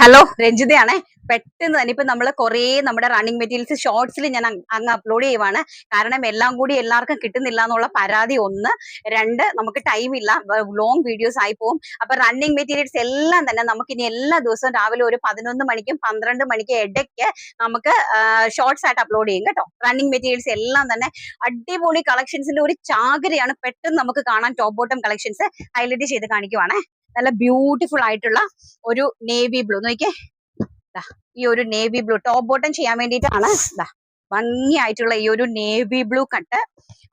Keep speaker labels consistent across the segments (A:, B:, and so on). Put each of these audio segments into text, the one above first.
A: Hello രഞ്ജിതയാണ്. പെട്ടെന്ന് തന്നെ ഇപ്പൊ നമ്മൾ കുറേ നമ്മുടെ റണ്ണിങ് മെറ്റീരിയൽസ് ഷോർട്സിൽ ഞാൻ അങ്ങ് അപ്ലോഡ് ചെയ്യുവാണ്. കാരണം എല്ലാം കൂടി എല്ലാവർക്കും കിട്ടുന്നില്ല എന്നുള്ള പരാതി ഒന്ന്. രണ്ട് നമുക്ക് ടൈം ഇല്ല. ലോങ് വീഡിയോസ് ആയി പോകും അപ്പൊ റണ്ണിങ് മെറ്റീരിയൽസ് എല്ലാം തന്നെ നമുക്ക് ഇനി എല്ലാ ദിവസവും രാവിലെ ഒരു പതിനൊന്ന് മണിക്കും പന്ത്രണ്ട് മണിക്കും ഇടയ്ക്ക് നമുക്ക് ഷോർട്സ് ആയിട്ട് അപ്ലോഡ് ചെയ്യും കേട്ടോ. റണ്ണിങ് മെറ്റീരിയൽസ് എല്ലാം തന്നെ അടിപൊളി കളക്ഷൻസിന്റെ ഒരു ചാകരയാണ് പെട്ടെന്ന് നമുക്ക് കാണാൻ ടോപ്പ് ബോട്ടം കളക്ഷൻസ് ഹൈലൈറ്റ് ചെയ്ത് കാണിക്കുവാണേ. നല്ല ബ്യൂട്ടിഫുൾ ആയിട്ടുള്ള ഒരു നേവി ബ്ലൂ നോക്കിയേ. ഈ ഒരു നേവി ബ്ലൂ ടോപ്പ് ബോട്ടം ചെയ്യാൻ വേണ്ടിയിട്ടാണ്. ഭംഗിയായിട്ടുള്ള ഈ ഒരു നേവി ബ്ലൂ കട്ട്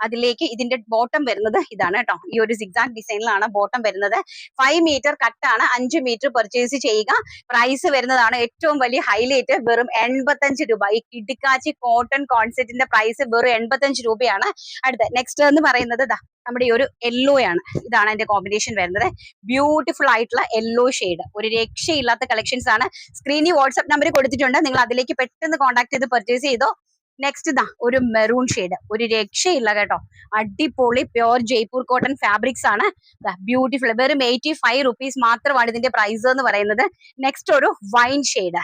A: അതിലേക്ക് ഇതിന്റെ ബോട്ടം വരുന്നത് ഇതാണ് കേട്ടോ ഈ ഒരു സിഗ്സാക് ഡിസൈനിലാണ് ബോട്ടം വരുന്നത്. ഫൈവ് മീറ്റർ കട്ടാണ് അഞ്ച് മീറ്റർ പർച്ചേസ് ചെയ്യുക. പ്രൈസ് വരുന്നതാണ് ഏറ്റവും വലിയ ഹൈലൈറ്റ് വെറും എൺപത്തഞ്ച് രൂപ. ഈ കിടിക്കാച്ചി കോട്ടൺ കോൺസെറ്റിന്റെ പ്രൈസ് വെറും എൺപത്തഞ്ച് രൂപയാണ്. അടുത്ത നെക്സ്റ്റ് എന്ന് പറയുന്നത് നമ്മുടെ ഈ ഒരു യെല്ലോ ആണ്. ഇതാണ് അതിന്റെ കോമ്പിനേഷൻ വരുന്നത്. ബ്യൂട്ടിഫുൾ ആയിട്ടുള്ള യെല്ലോ ഷെയ്ഡ് ഒരു രക്ഷയില്ലാത്ത കളക്ഷൻസ് ആണ്. സ്ക്രീനിൽ വാട്സ്ആപ്പ് നമ്പർ കൊടുത്തിട്ടുണ്ട്. നിങ്ങൾ അതിലേക്ക് പെട്ടെന്ന് കോൺടാക്ട് ചെയ്ത് പർച്ചേസ് ചെയ്തോ നെക്സ്റ്റ് ഇതാ ഒരു മെറൂൺ ഷെയ്ഡ് ഒരു രക്ഷയില്ല കേട്ടോ. അടിപൊളി പ്യോർ ജയ്പൂർ കോട്ടൺ ഫാബ്രിക്സ് ആണ്. ബ്യൂട്ടിഫുൾ വെറും എയ്റ്റി ഫൈവ് റുപ്പീസ് മാത്രമാണ് ഇതിന്റെ പ്രൈസ് എന്ന് പറയുന്നത്. നെക്സ്റ്റ് ഒരു വൈൻ ഷെയ്ഡ്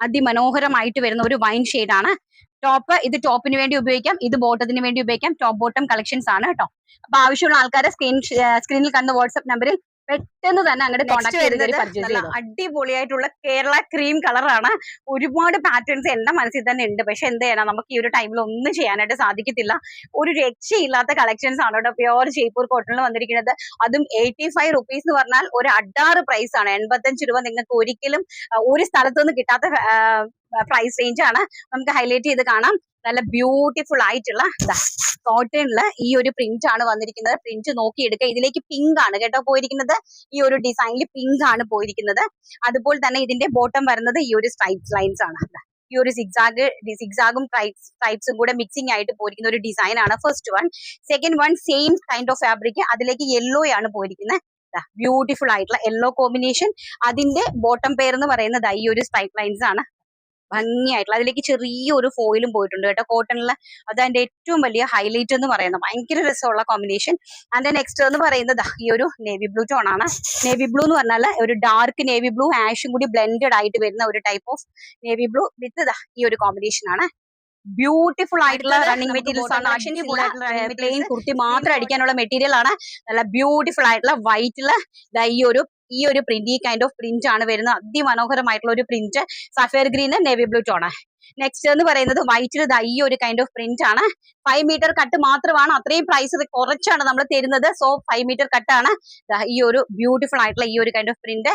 A: അതിമനോഹരമായിട്ട് വരുന്ന ഒരു വൈൻ ആണ്. ടോപ്പ് ഇത് ടോപ്പിന് വേണ്ടി ഉപയോഗിക്കാം ഇത് ബോട്ടത്തിന് വേണ്ടി ഉപയോഗിക്കാം. ടോപ്പ് ബോട്ടം കളക്ഷൻസ് ആണ് കേട്ടോ. അപ്പൊ ആവശ്യമുള്ള ആൾക്കാരെ സ്ക്രീൻ സ്ക്രീനിൽ കണ്ട വാട്സ്ആപ്പ് നമ്പറിൽ പെട്ടെന്ന് തന്നെ അങ്ങോട്ട് കോൺടാക്ട് അടിപൊളിയായിട്ടുള്ള കേരള ക്രീം കളറാണ് ഒരുപാട് പാറ്റേൺസ് എന്റെ മനസ്സിൽ തന്നെ ഉണ്ട്. പക്ഷെ എന്ത് ചെയ്യണം? നമുക്ക് ഈ ഒരു ടൈമിൽ ഒന്നും ചെയ്യാനായിട്ട് സാധിക്കത്തില്ല. ഒരു രക്ഷയില്ലാത്ത കളക്ഷൻസ് ആണ് കേട്ടോ. പ്യോർ ജയ്പൂർ കോട്ടണിൽ വന്നിരിക്കുന്നത്. അതും എയ്റ്റി ഫൈവ് റുപ്പീസ് എന്ന് പറഞ്ഞാൽ ഒരു അഡാറ് പ്രൈസ് ആണ്. എൺപത്തഞ്ച് രൂപ നിങ്ങൾക്ക് ഒരിക്കലും ഒരു സ്ഥലത്തുനിന്ന് കിട്ടാത്ത പ്രൈസ് റേഞ്ച് ആണ്. നമുക്ക് ഹൈലൈറ്റ് ചെയ്ത് കാണാം. നല്ല ബ്യൂട്ടിഫുൾ ആയിട്ടുള്ള കോട്ടണിൽ ഈ ഒരു പ്രിന്റ് ആണ് വന്നിരിക്കുന്നത്. പ്രിന്റ് നോക്കിയെടുക്കുക. ഇതിലേക്ക് പിങ്ക് ആണ് കേട്ടോ പോയിരിക്കുന്നത്. ഈ ഒരു ഡിസൈനിൽ പിങ്ക് ആണ് പോയിരിക്കുന്നത്. അതുപോലെ തന്നെ ഇതിന്റെ ബോട്ടം വരുന്നത് ഈ ഒരു സ്ട്രൈപ്സ് ലൈൻസ് ആണ്. ഈ ഒരു സിക്സാഗ് സിക്സാഗും ടൈപ്സും കൂടെ മിക്സിംഗ് ആയിട്ട് പോയിരിക്കുന്ന ഒരു ഡിസൈൻ ആണ് first one second one same kind of fabric അതിലേക്ക് യെല്ലോ ആണ് പോയിരിക്കുന്നത്. ബ്യൂട്ടിഫുൾ ആയിട്ടുള്ള യെല്ലോ കോമ്പിനേഷൻ അതിന്റെ ബോട്ടം പെയർ എന്ന് പറയുന്നത് ഈ ഒരു സ്ട്രൈപ്പ് ലൈൻസ് ആണ്. ഭംഗിയായിട്ടുള്ള അതിലേക്ക് ചെറിയൊരു ഫോയിലും പോയിട്ടുണ്ട് കേട്ടോ. കോട്ടണിൽ അത് അതിന്റെ ഏറ്റവും വലിയ ഹൈലൈറ്റ് എന്ന് പറയുന്നത്. ഭയങ്കര രസമുള്ള കോമ്പിനേഷൻ അതിന്റെ നെക്സ്റ്റ് എന്ന് പറയുന്നത് ഈ ഒരു നേവി ബ്ലൂ ടോൺ ആണ്. നേവി ബ്ലൂ എന്ന് പറഞ്ഞാൽ ഒരു ഡാർക്ക് നേവി ബ്ലൂ ആഷും കൂടി ബ്ലെൻഡഡ് ആയിട്ട് വരുന്ന ഒരു type of navy blue with ദാ ഈ ഒരു കോമ്പിനേഷൻ ആണ്. ബ്യൂട്ടിഫുൾ ആയിട്ടുള്ള റണ്ണിങ് മെറ്റീരിയൽസ് ആണ്.
B: materials.
A: പ്ലെയിൻ കുർത്തി മാത്രം അടിക്കാനുള്ള മെറ്റീരിയൽ ആണ്. നല്ല ബ്യൂട്ടിഫുൾ ആയിട്ടുള്ള വൈറ്റിൽ ഈ ഒരു ഈ ഒരു പ്രിന്റ് ഈ കൈൻഡ് ഓഫ് പ്രിന്റ് ആണ് വരുന്നത്. അതിമനോഹരമായിട്ടുള്ള ഒരു print sapphire green navy blue tone next എന്ന് പറയുന്നത് വൈറ്റിൽ ഈ ഒരു കൈൻഡ് ഓഫ് പ്രിന്റ് ആണ്. ഫൈവ് മീറ്റർ കട്ട് മാത്രമാണ്. അത്രയും പ്രൈസ് കുറച്ചാണ് നമ്മൾ തരുന്നത്. സോ ഫൈവ് മീറ്റർ കട്ടാണ് ഈ ഒരു ബ്യൂട്ടിഫുൾ ആയിട്ടുള്ള ഈ ഒരു കൈൻഡ് ഓഫ് പ്രിന്റ്